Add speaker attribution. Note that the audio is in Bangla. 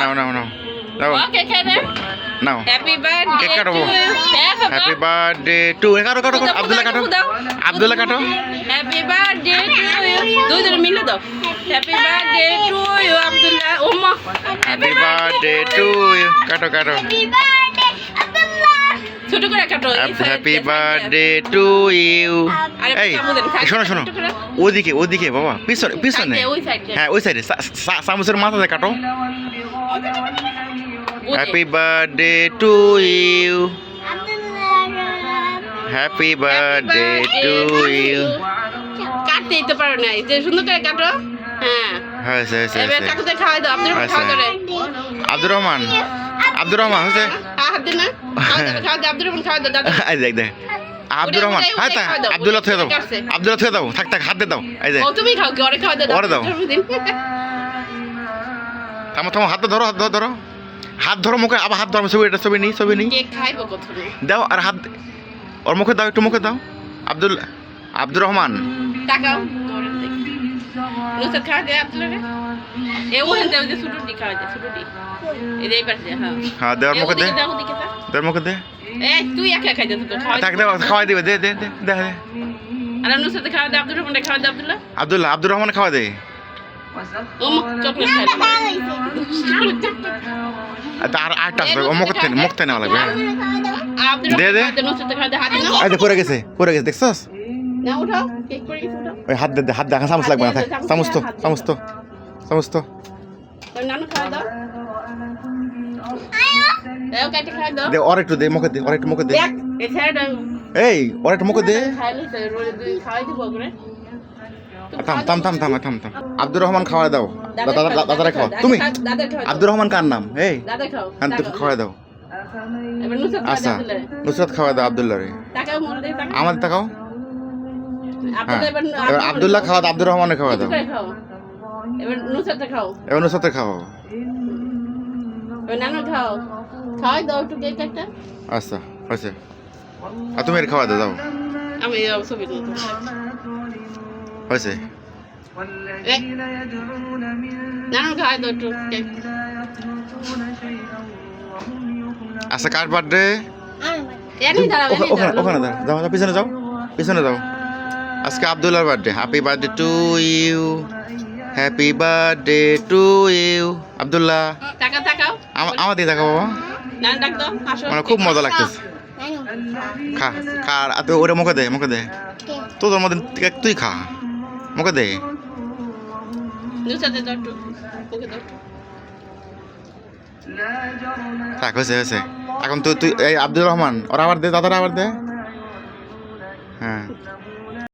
Speaker 1: নাও নাও নাও নাও
Speaker 2: ওকে খেয়ে
Speaker 1: নাও
Speaker 2: হ্যাপি বার্থডে
Speaker 1: কেক কাটো
Speaker 2: টু
Speaker 1: বাবা।
Speaker 2: ইউ
Speaker 1: হ্যাপি বার্থডে টু কাটো কাটো কাটো। আব্দুল্লাহ কাটো। আব্দুল্লাহ কাটো।
Speaker 2: হ্যাপি বার্থডে টু ইউ দুইজনে মিলে দাও happy birthday to you Abdullah. ওমা
Speaker 1: হ্যাপি বার্থডে টু ইউ কাটো কাটো।
Speaker 2: ছোট করে কাটো
Speaker 1: হ্যাপি। বার্থডে টু ইউ এই শোনো শোনো। ওদিকে ওদিকে বাবা পিছনে পিছনে। হ্যাঁ ওই সাইডে। চামচের মাথাতে কাটো। Happy birthday to you happy birthday to you
Speaker 2: কাটতে দিতে পারো না যে সুন্দর করে কাটো। হ্যাঁ।
Speaker 1: আচ্ছা।
Speaker 2: খাওয়া ধরে।
Speaker 1: আব্দুর রহমান আব্দুর রহমান হয়েছে।
Speaker 2: হাত দে না? খাওয়া দাও, খাওয়া দাও আব্দুল রহমান খাওয়া দাও দাদা
Speaker 1: এই দেখ দেখ। আব্দুর রহমান হ্যাঁ তা আব্দুল্লাহ থুয়ে দাও। আব্দুল্লাহ থুয়ে দাও থাক থাক হাত দাও। এই যে।
Speaker 2: তুমি খাও কি ওরে খাওয়া দাও
Speaker 1: ওরে দাও।
Speaker 2: জন্মদিন।
Speaker 1: থামো থামো হাত ধরো হাত ধরো ধরো। হাত ধরো মুখে আবার হাত ধরো ছবি এটা ছবি নিই ছবি নিই।
Speaker 2: কেক খাইবো
Speaker 1: দাও আর হাত ওর মুখে দাও একটু মুখে দাও। আব্দুল আব্দুর রহমান।
Speaker 2: টাকাও। নুসরাত খাওয়া দে আব্দুল রে এ ওই খাওয়া দে এই হ্যাঁ
Speaker 1: হ্যাঁ দেওয়ার
Speaker 2: এ
Speaker 1: মুখে দে
Speaker 2: যা।
Speaker 1: দেওয়ার মুখে দে
Speaker 2: এই তুই একা খাই দে তোকে খাওয়া
Speaker 1: থাক দিবে দে দে দে দে দে।
Speaker 2: আর নুসরাত খাওয়া দে আব্দুল রহমান খাওয়া দে আব্দুল্লাহ
Speaker 1: আব্দুল্লাহ আব্দুর রহমান খাওয়া দে
Speaker 2: ও চকলেট খাই
Speaker 1: আর আর আটটা আসবে ও মুখ মুখ নেওয়া লাগবে। দে, দে।
Speaker 2: দে দে
Speaker 1: পড়ে গেছে পড়ে গেছে দেখছস ওই হাত দে দে, হাত দেখা চামচ লাগবে না থাক। চামচ তো চামচ তো চামচ তো।
Speaker 2: তোর নানু খাওয়া দাও। এও কাটে খাওয়া দাও।
Speaker 1: দে ওর একটু দে মুখে দে ওর একটু মুখে দে।
Speaker 2: এই
Speaker 1: ওর একটু মুখে দে। থাম থাম থাম থাম থাম থাম। আব্দুর রহমান খাওয়া দাও। দাদা দাদারে খাও তুমি আব্দুর রহমান কার নাম? এই।
Speaker 2: দাদা খাও
Speaker 1: হ্যাঁ তুমি খাওয়া দাও। আচ্ছা
Speaker 2: দাও
Speaker 1: নুসরাত খাওয়া দাও আব্দুল্লাহ রে আমাদের তাকাও।
Speaker 2: এবার
Speaker 1: এবার আব্দুল্লাহ খাওয়া আব্দুর রহমানের খাওয়া দাও।
Speaker 2: খাও। এবার নুসরাত খাও।
Speaker 1: এবার নুসরাতের খাওয়া
Speaker 2: এবার নানু খাও। খাওয়াই দাও একটু কেক একটা।
Speaker 1: আচ্ছা হয়েছে। আর তুমি এর খাওয়া দাও দাও
Speaker 2: আমি ছবি
Speaker 1: হয়েছে।
Speaker 2: নানু খাওয়াই দাও একটু কেক
Speaker 1: আচ্ছা কার বার্থডে ওখানে
Speaker 2: দাঁড়াও।
Speaker 1: যাও পিছনে যাও। পিছনে যাও। আজকে আব্দুল্লাহর birthday happy birthday to you happy birthday to you Abdullah
Speaker 2: টাকা টাকাও
Speaker 1: আমা- আমার দিকে দেখো বাবা।
Speaker 2: আসো।
Speaker 1: মানে খুব মজা লাগতেছে। খা খা আর তুই ওরে মুখে দে মুখে দে। তোদের মধ্যে তুই খা। মুখে দে। থাক হয়েছে হয়েছে। এখন তুই তুই এই আব্দুর রহমান ওরা আবার দে দাদারা আবার দে। হ্যাঁ।